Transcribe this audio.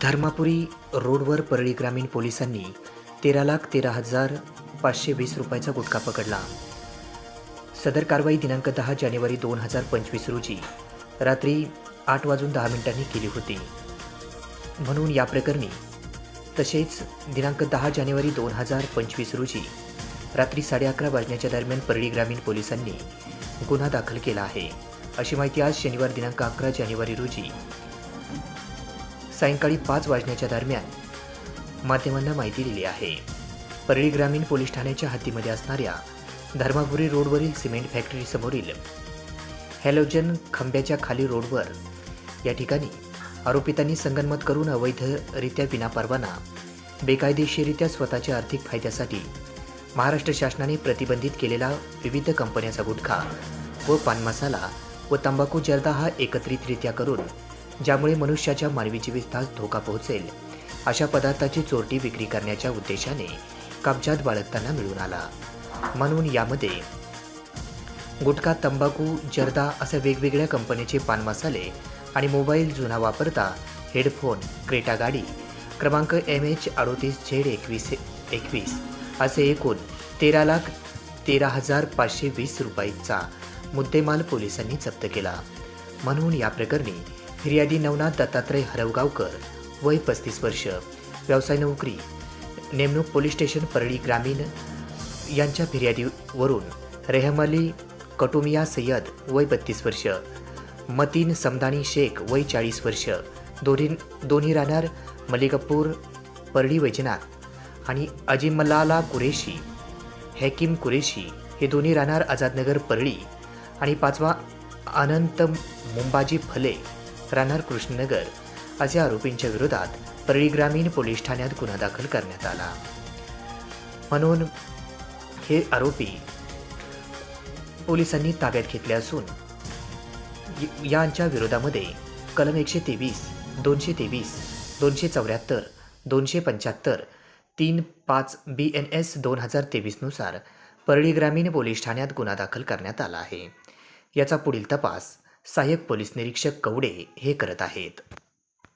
धर्मापुरी रोडवर परळी ग्रामीण पोलिसांनी तेरा लाख तेरा हजार पाचशे वीस रुपयाचा गुटखा पकडला. सदर कारवाई दिनांक दहा जानेवारी दोन हजार पंचवीस रोजी रात्री आठ वाजून दहा मिनिटांनी केली होती. म्हणून या प्रकरणी तसेच दिनांक दहा जानेवारी दोन हजार पंचवीस रोजी रात्री साडे अकरा वाजण्याच्या दरम्यान परळी ग्रामीण पोलिसांनी गुन्हा दाखल केला आहे. अशी माहिती आज शनिवार दिनांक अकरा जानेवारी रोजी सायंकाळी पाच वाजण्याच्या दरम्यान. माध्यमांना माहिती दिली आहे. परळी ग्रामीण पोलीस ठाण्याच्या हद्दीमध्ये असणाऱ्या धर्मापुरी रोडवरील सिमेंट फॅक्टरीसमोरील हॅलोजन खांब्याच्या खाली रोडवर या ठिकाणी आरोपितांनी संगनमत करून अवैधरित्या विनापरवाना बेकायदेशीरित्या स्वतःच्या आर्थिक फायद्यासाठी महाराष्ट्र शासनाने प्रतिबंधित केलेला विविध कंपन्यांचा गुटखा व पान मसाला व तंबाखू जर्दा हा एकत्रितरित्या करून ज्यामुळे मनुष्याच्या मानवी जीवितास धोका पोहोचेल. अशा पदार्थाची चोरटी विक्री करण्याच्या उद्देशाने कब्जात बाळगताना मिळून आला. म्हणून यामध्ये गुटखा तंबाखू जर्दा असे वेगवेगळ्या कंपनीचे पान मसाले आणि मोबाईल जुना वापरता हेडफोन क्रेटा गाडी क्रमांक एम एच अडोतीस झेड एकवीस एकवीस असे एकूण तेरा लाख तेरा हजार पाचशे वीस रुपयांचा मुद्देमाल पोलिसांनी जप्त केला. म्हणून या प्रकरणी फिर्यादी नवनाथ दत्तात्रय हरवगावकर वय पस्तीस वर्ष व्यवसाय नोकरी नेमणूक पोलीस स्टेशन परळी ग्रामीण यांच्या फिर्यादीवरून रेहमली कटुमिया सय्यद वय बत्तीस वर्ष मतीन समदानी शेख वय चाळीस वर्ष दोन्ही दोन्ही राहणार मलिकपूर परळी वैजनाथ आणि अजिमलाला कुरेशी हॅकिम कुरेशी हे दोन्ही राहणार आझादनगर परळी आणि पाचवा अनंत मुंबाजी फले राहणार कृष्णनगर असे आरोपींच्या विरोधात परळी ग्रामीण पोलीस ठाण्यात गुन्हा दाखल करण्यात आला. म्हणून हे आरोपी पोलिसांनी ताब्यात घेतले असून यांच्या विरोधामध्ये कलम एकशे तेवीस दोनशे तेवीस दोनशे चौऱ्याहत्तर दोनशे पंच्याहत्तर तीन पाच बी एन एस दोन हजार तेवीसनुसार परळी ग्रामीण पोलीस ठाण्यात गुन्हा दाखल करण्यात आला आहे. याचा पुढील तपास सहाय्यक पोलीस निरीक्षक कवडे हे करत आहेत.